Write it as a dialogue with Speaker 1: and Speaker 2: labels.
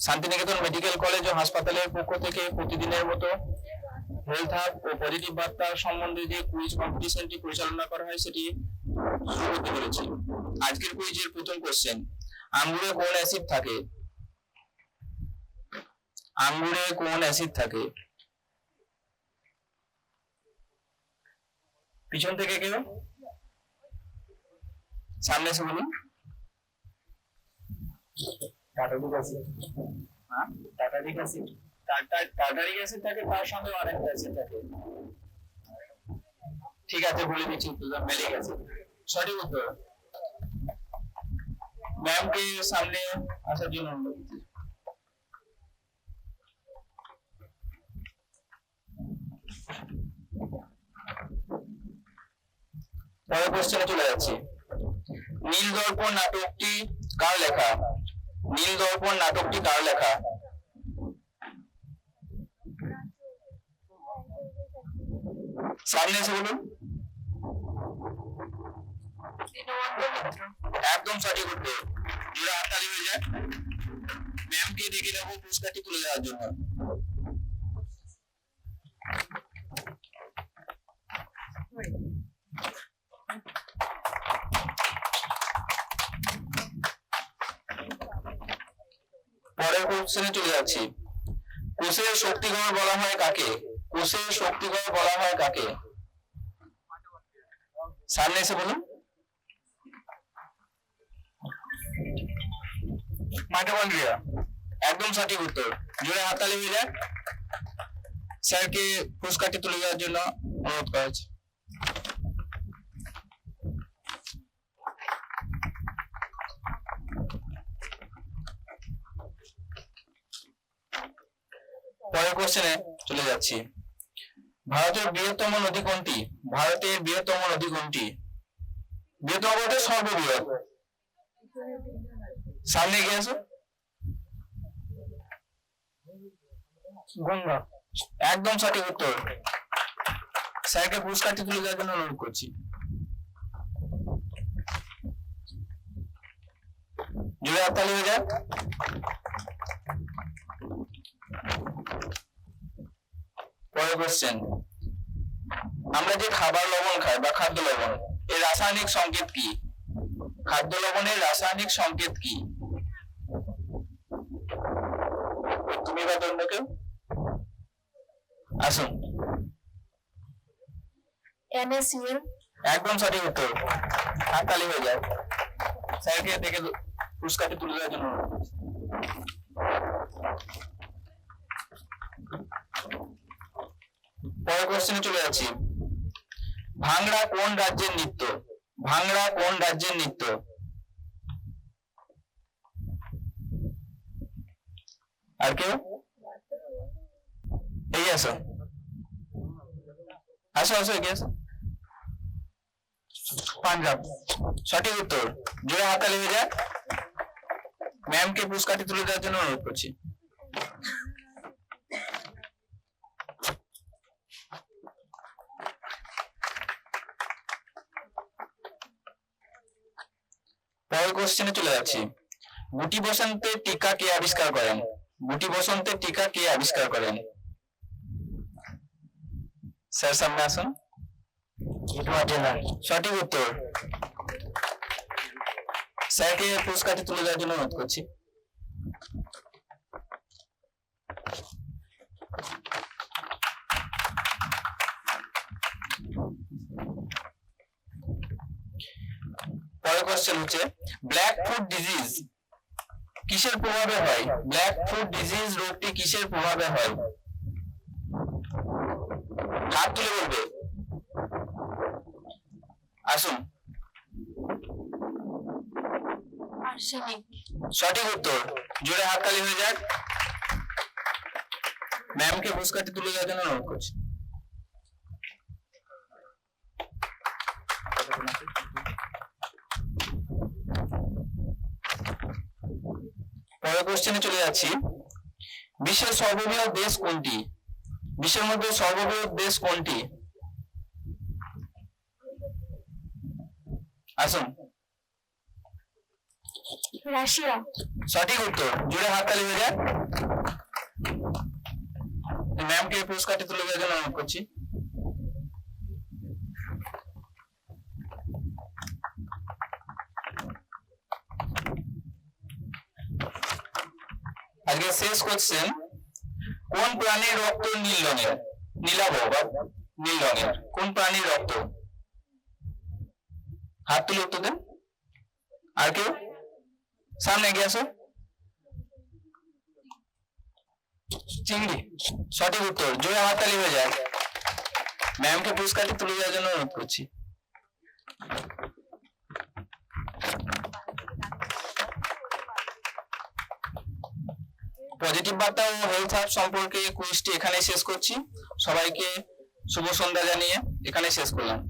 Speaker 1: Santiniketan medical college ও হাসপাতালের পক্ষ থেকে প্রতিদিনের মতো হেলথ হাব ও পজিটিভ বার্তা সম্বন্ধে যে কুইজ কম্পিটিশনটি পরিচালনা করা হয় সেটি শুরু করতে পেরেছি আজকের কুইজের প্রথম কোশ্চেন আঙ্গুরে কোন অ্যাসিড থাকে? আঙ্গুরে কোন অ্যাসিড থাকে? পিছন থেকে কেউ? সামনে এসে বলুন। টাটারিক অ্যাসিড হ্যাঁ? টাটারিক অ্যাসিড টাটারিক অ্যাসিড থাকে, তার সঙ্গে আরেকটা অ্যাসিড থাকে। ঠিক আছে, বলে দিচ্ছি উত্তর মেলিক অ্যাসিড সঠিক উত্তর? ম্যামকে সামনে আসার জন্য অনুরোধ। পরের চলে যাচ্ছি। নীল দর্পণ নাটকটি কার লেখা? নীল দর্পণ নাটকটি কার লেখা। সামনে এসে বলুন। একদম সঠিক উত্তর। জোড়া হাততালি হয়ে যায়। ম্যামকে ডেকে নেব পুরস্কারটি তুলে দেওয়ার জন্য পরের কোশ্চেনে চলে যাচ্ছি। কোষের শক্তিগড় বলা হয় কাকে? কোষের শক্তিগড় বলা হয় কাকে? সামনে এসে বলুন। মাইটোকন্ড্রিয়া। একদম সঠিক উত্তর। জোরে হাততালি হয়ে যায় স্যারকে পুরস্কারটি তুলে দেওয়ার জন্য অনুরোধ করা হচ্ছে পরের কোশ্চেনে চলে যাচ্ছি। ভারতের বৃহত্তম নদী কোনটি? ভারতের বৃহত্তম নদী কোনটি? বৃহত্তম বলতে সর্ববৃহৎ। সামনে এগিয়ে আসো গঙ্গা। একদম সঠিক উত্তর। স্যারকে পুরস্কারটি তুলে দেওয়ার জন্য অনুরোধ করছি। জোরে হাততালি হয়ে যাক পরের কোশ্চেন আমরা যে খাবার লবণ খাই বা খাদ্য লবণ এর রাসায়নিক সংকেত কি? খাদ্য লবণের রাসায়নিক সংকেত কি? তুমি বা অন্য কেউ? আসুন।
Speaker 2: NaCl
Speaker 1: একদম সঠিক উত্তর। হাততালি হয়ে যায়। স্যারকে দেখে পুরস্কারটি তুলে দেওয়ার জন্য অনুরোধ করছি। পরের কোশ্চেনে চলে যাচ্ছি। ভাংড়া কোন রাজ্যের নৃত্য? ভাংড়া কোন রাজ্যের নৃত্য? আর কেউ? এই আসো। আসো আসো, এগিয়ে আসো। পাঞ্জাব। সঠিক উত্তর। জোরে হাততালি হয়ে যায় ম্যামকে পুরস্কারটি তুলে দেওয়ার জন্য অনুরোধ করছি। পরের কোশ্চেনে চলে যাচ্ছি। গুটি বসন্তের টিকা কে আবিষ্কার করেন? গুটি বসন্তের টিকা কে আবিষ্কার করেন? স্যার, সামনে আসুন। সঠিক উত্তর। স্যারকে পুরস্কারটি তুলে দেওয়ার জন্য অনুরোধ করছি পরের কোশ্চেন হচ্ছে ব্ল্যাক ফুড ডিজিজ কিসের প্রভাবে হয়? ব্ল্যাক ফুড ডিজিজ রোগটি কিসের প্রভাবে হয়? হাত তুলে বলবে। আসুন। সঠিক উত্তর। জোরে হাততালি হয়ে যাক। ম্যামকে পুরস্কারটি তুলে দেওয়ার জন্য অনুরোধ করছি। পরের কোশ্চেনে চলে যাচ্ছি। বিশ্বের সর্ববৃহৎ দেশ কোনটি? বিশ্বের মধ্যে সর্ববৃহৎ দেশ কোনটি? আসুন।
Speaker 2: রাশিয়া।
Speaker 1: সঠিক উত্তর। জুড়ে হাততালি হয়ে যাক ম্যামকে পুরস্কারটি তুলে দেওয়ার জন্য অনুরোধ করছি। আজকে শেষ কোশ্চেন কোন প্রাণীর রক্ত নীল রঙের? নীলাভ, বা নীল রঙের। কোন প্রাণীর রক্ত? হাত তুলে উত্তর দেন। আর কেউ? সামনে এগিয়ে চিংড়ি। সঠিক উত্তর। জোরে আমার তালি হয়ে যায়। ম্যামকে পুরস্কারটি তুলে দেওয়ার জন্য অনুরোধ করছি। পজিটিভ বার্তা ও হেলথ হাব সম্পর্কে কুইজটি এখানেই শেষ করছি। সবাইকে শুভ সন্ধ্যা জানিয়ে এখানে শেষ করলাম।